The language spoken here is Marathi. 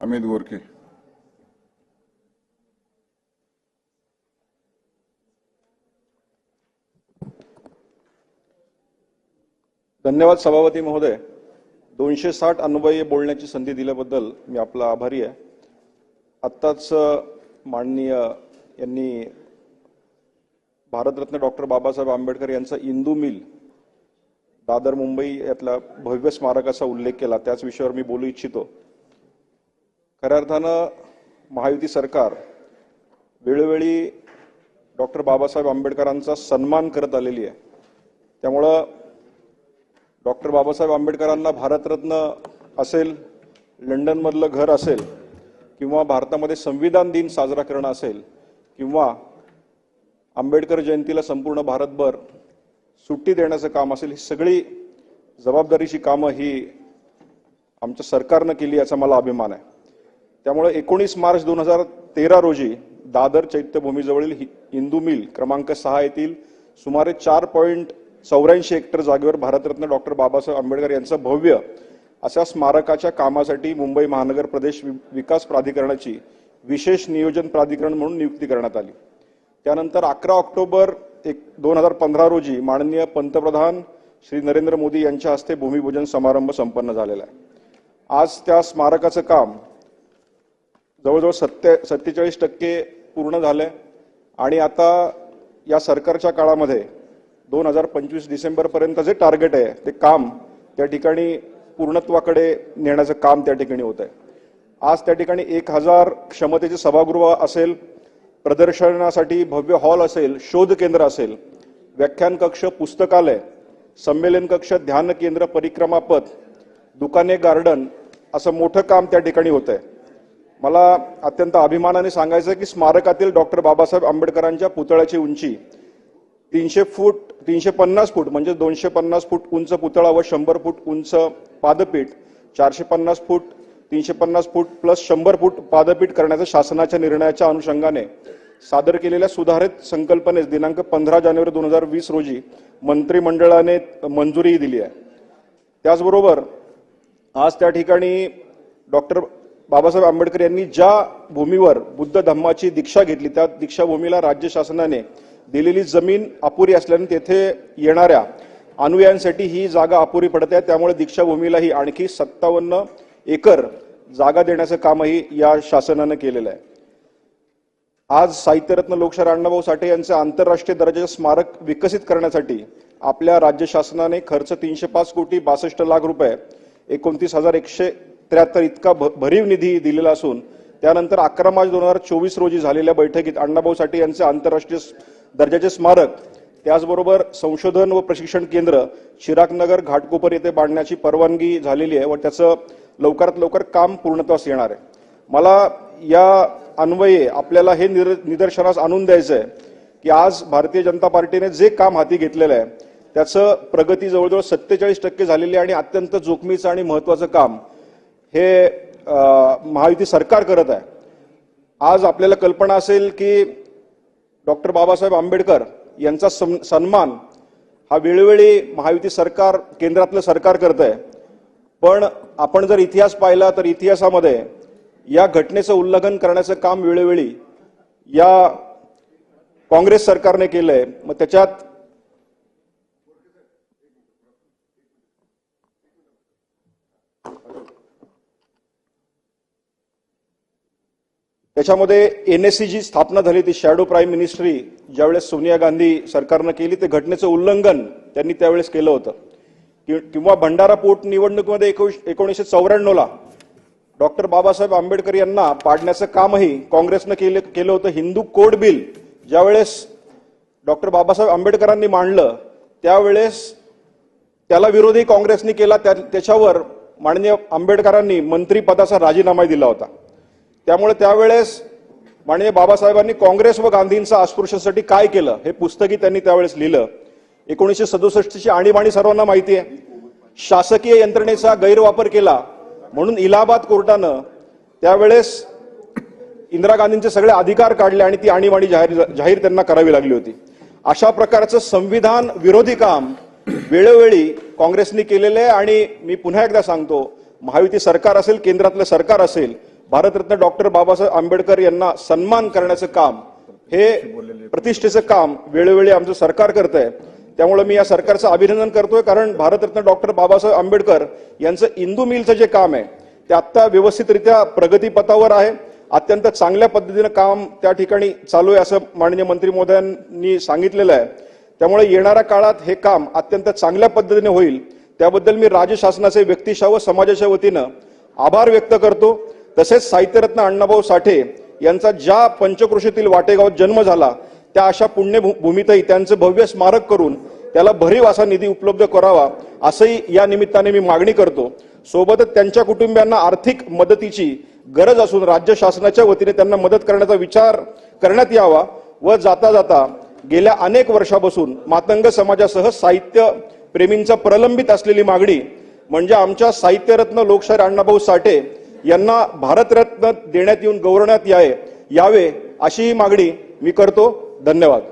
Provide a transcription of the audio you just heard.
अमित गोरखे. धन्यवाद सभापती महोदय. दोनशे साठ अनुभवी बोलण्याची संधी दिल्याबद्दल मी आपला आभारी आहे. आत्ताच माननीय यांनी भारतरत्न डॉक्टर बाबासाहेब आंबेडकर यांचा इंदू मिल दादर मुंबई यातल्या भव्य स्मारकाचा उल्लेख केला. त्याच विषयावर मी बोलू इच्छितो. खऱ्या अर्थानं महायुती सरकार वेळोवेळी डॉक्टर बाबासाहेब आंबेडकरांचा सन्मान करत आलेली आहे. त्यामुळं डॉक्टर बाबासाहेब आंबेडकरांना भारतरत्न असेल लंडनमधलं घर असेल किंवा भारतामध्ये संविधान दिन साजरा करणं असेल किंवा आंबेडकर जयंतीला संपूर्ण भारतभर सुट्टी देण्याचं काम असेल ही सगळी जबाबदारीची कामं ही आमच्या सरकारनं केली याचा मला अभिमान आहे. त्यामुळे एकोणीस मार्च दोन हजार तेरा रोजी दादर चैत्यभूमीजवळील हि- हिंदू मिल क्रमांक सहा येथील सुमारे चार पॉईंट चौऱ्याऐंशी हेक्टर जागेवर भारतरत्न डॉक्टर बाबासाहेब आंबेडकर यांचं भव्य अशा स्मारकाच्या कामासाठी मुंबई महानगर प्रदेश वि- विकास प्राधिकरणाची विशेष नियोजन प्राधिकरण म्हणून नियुक्ती करण्यात आली. त्यानंतर अकरा ऑक्टोबर एक दोन हजार पंधरा रोजी माननीय पंतप्रधान श्री नरेंद्र मोदी यांच्या हस्ते भूमिपूजन समारंभ संपन्न झालेला आहे. आज त्या स्मारकाचं काम जवळजवळ सत्ते सत्तेचाळीस टक्के पूर्ण झालंय. आणि आता या सरकारच्या काळामध्ये दोन हजार पंचवीस डिसेंबरपर्यंत जे टार्गेट आहे ते काम त्या ठिकाणी पूर्णत्वाकडे नेण्याचं काम त्या ठिकाणी होत आहे आज त्या ठिकाणी एक हजार क्षमतेचे सभागृह असेल प्रदर्शनासाठी भव्य हॉल असेल शोध केंद्र असेल व्याख्यान कक्ष पुस्तकालय संमेलन कक्ष ध्यान केंद्र परिक्रमापथ दुकाने गार्डन असं मोठं काम त्या ठिकाणी होत आहे मला अत्यंत अभिमानाने सांगायचं आहे की स्मारकातील डॉक्टर बाबासाहेब आंबेडकरांच्या पुतळ्याची उंची तीनशे फूट तीनशे पन्नास फूट म्हणजे दोनशे पन्नास फूट उंच पुतळा व शंभर फूट उंच पादपीठ चारशे पन्नास फूट तीनशे पन्नास फूट प्लस शंभर फूट पादपीठ करण्याच्या शासनाच्या निर्णयाच्या अनुषंगाने सादर केलेल्या सुधारित संकल्पनेस दिनांक पंधरा जानेवारी दोन हजार वीस रोजी मंत्रिमंडळाने मंजुरी दिली आहे. त्याचबरोबर आज त्या ठिकाणी डॉक्टर बाबासाहेब आंबेडकर यांनी ज्या भूमीवर बुद्ध धम्माची दीक्षा घेतली त्या दीक्षाभूमीला राज्य शासनाने दिलेली जमीन अपुरी असल्याने तेथे येणाऱ्या अनुयायांसाठी ही जागा अपुरी पडत आहे. त्यामुळे दीक्षाभूमीलाही आणखी सत्तावन्न एकर जागा देण्याचं कामही या शासनानं केलेलं आहे. आज साहित्यरत्न लोकशाहीर अण्णाभाऊ साठे यांचं आंतरराष्ट्रीय दर्जाचे स्मारक विकसित करण्यासाठी आपल्या राज्य शासनाने खर्च तीनशे पाच कोटी बासष्ट लाख रुपये एकोणतीस हजार एकशे त्र्याहत्तर इतका भ- भरीव निधी दिलेला असून त्यानंतर अकरा मार्च दोन हजार चोवीस रोजी झालेल्या बैठकीत अण्णाभाऊ साठे यांचे आंतरराष्ट्रीय दर्जाचे स्मारक त्याचबरोबर संशोधन व प्रशिक्षण केंद्र चिरागनगर घाटकोपर येथे बांधण्याची परवानगी झालेली आहे व त्याचं लवकरात लवकर काम पूर्णत्वास येणार आहे. मला या अन्वये आपल्याला हे निर- निदर्शनास आणून द्यायचं आहे की आज भारतीय जनता पार्टीने जे काम हाती घेतलेलं आहे त्याचं प्रगती जवळजवळ सत्तेचाळीस टक्के झालेली आहे आणि अत्यंत जोखमीचं आणि महत्वाचं काम हे महायुती सरकार करत आहे. आज आपल्याला कल्पना असेल की डॉक्टर बाबासाहेब आंबेडकर यांचा सम- सन्मान हा वेळोवेळी महायुती सरकार केंद्रातलं सरकार करत आहे. पण आपण जर इतिहास पाहिला तर इतिहासामध्ये या घटनेचं उल्लंघन करण्याचं काम वेळोवेळी या काँग्रेस सरकारने केलं आहे मग त्याच्यात त्याच्यामध्ये एनएससी जी स्थापना झाली ती शॅडो प्राईम मिनिस्ट्री ज्यावेळेस सोनिया गांधी सरकारनं केली ते घटनेचं उल्लंघन त्यांनी त्यावेळेस केलं होतं. कि- किंवा भंडारा पोट निवडणुकीमध्ये एकोणीस- एकोणीसशे चौऱ्याण्णवला डॉक्टर बाबासाहेब आंबेडकर यांना पाडण्याचं कामही काँग्रेसनं केलं केलं होतं. हिंदू कोड बिल ज्यावेळेस डॉक्टर बाबासाहेब आंबेडकरांनी मांडलं त्यावेळेस त्याला विरोधही काँग्रेसने केला त्या- त्याच्यावर माननीय आंबेडकरांनी मंत्रीपदाचा राजीनामा दिला होता. त्यामुळे त्यावेळेस माननीय बाबासाहेबांनी काँग्रेस व गांधींचा अस्पृश्यासाठी काय केलं हे पुस्तकही त्यांनी त्यावेळेस लिहिलं. एकोणीसशे सदुसष्टची आणीबाणी सर्वांना माहिती आहे शासकीय यंत्रणेचा गैरवापर केला म्हणून इलाहाबाद कोर्टानं त्यावेळेस इंदिरा गांधींचे सगळे अधिकार काढले आणि ती आणीबाणी जाहीर जाहीर त्यांना करावी लागली होती. अशा प्रकारचं संविधान विरोधी काम वेळोवेळी काँग्रेसने केलेलं आहे आणि मी पुन्हा एकदा सांगतो महायुती सरकार असेल केंद्रातलं सरकार असेल भारतरत्न डॉक्टर बाबासाहेब आंबेडकर यांना सन्मान करण्याचं काम हे प्रतिष्ठेचं काम वेळोवेळी आमचं सरकार करत आहे त्यामुळे मी या सरकारचं अभिनंदन करतोय कारण भारतरत्न डॉक्टर बाबासाहेब आंबेडकर यांचं इंदू मिलचं जे काम आहे ते आत्ता व्यवस्थितरित्या प्रगतीपथावर आहे. अत्यंत चांगल्या पद्धतीनं काम त्या ठिकाणी चालू आहे असं माननीय मंत्री महोदयांनी सांगितलेलं आहे. त्यामुळे येणाऱ्या काळात हे काम अत्यंत चांगल्या पद्धतीने होईल. त्याबद्दल मी राज्य शासनाचे व्यक्तिशा व समाजाच्या वतीनं आभार व्यक्त करतो. तसेच साहित्यरत्न अण्णाभाऊ साठे यांचा ज्या पंचक्रोशीतील वाटेगावात जन्म झाला त्या अशा पुण्यभूमीतही त्यांचं भव्य स्मारक करून त्याला भरीव असा निधी उपलब्ध करावा असंही या निमित्ताने मी मागणी करतो. सोबतच त्यांच्या कुटुंबियांना आर्थिक मदतीची गरज असून राज्य शासनाच्या वतीने त्यांना मदत करण्याचा विचार करण्यात यावा व जाता जाता गेल्या अनेक वर्षापासून मातंग समाजासह साहित्य प्रेमींचा प्रलंबित असलेली मागणी म्हणजे आमच्या साहित्यरत्न लोकशाहीर अण्णाभाऊ साठे यांना भारतरत्न देण्यात येऊन गौरवण्यात यावे यावे अशी मागणी मी करतो. धन्यवाद.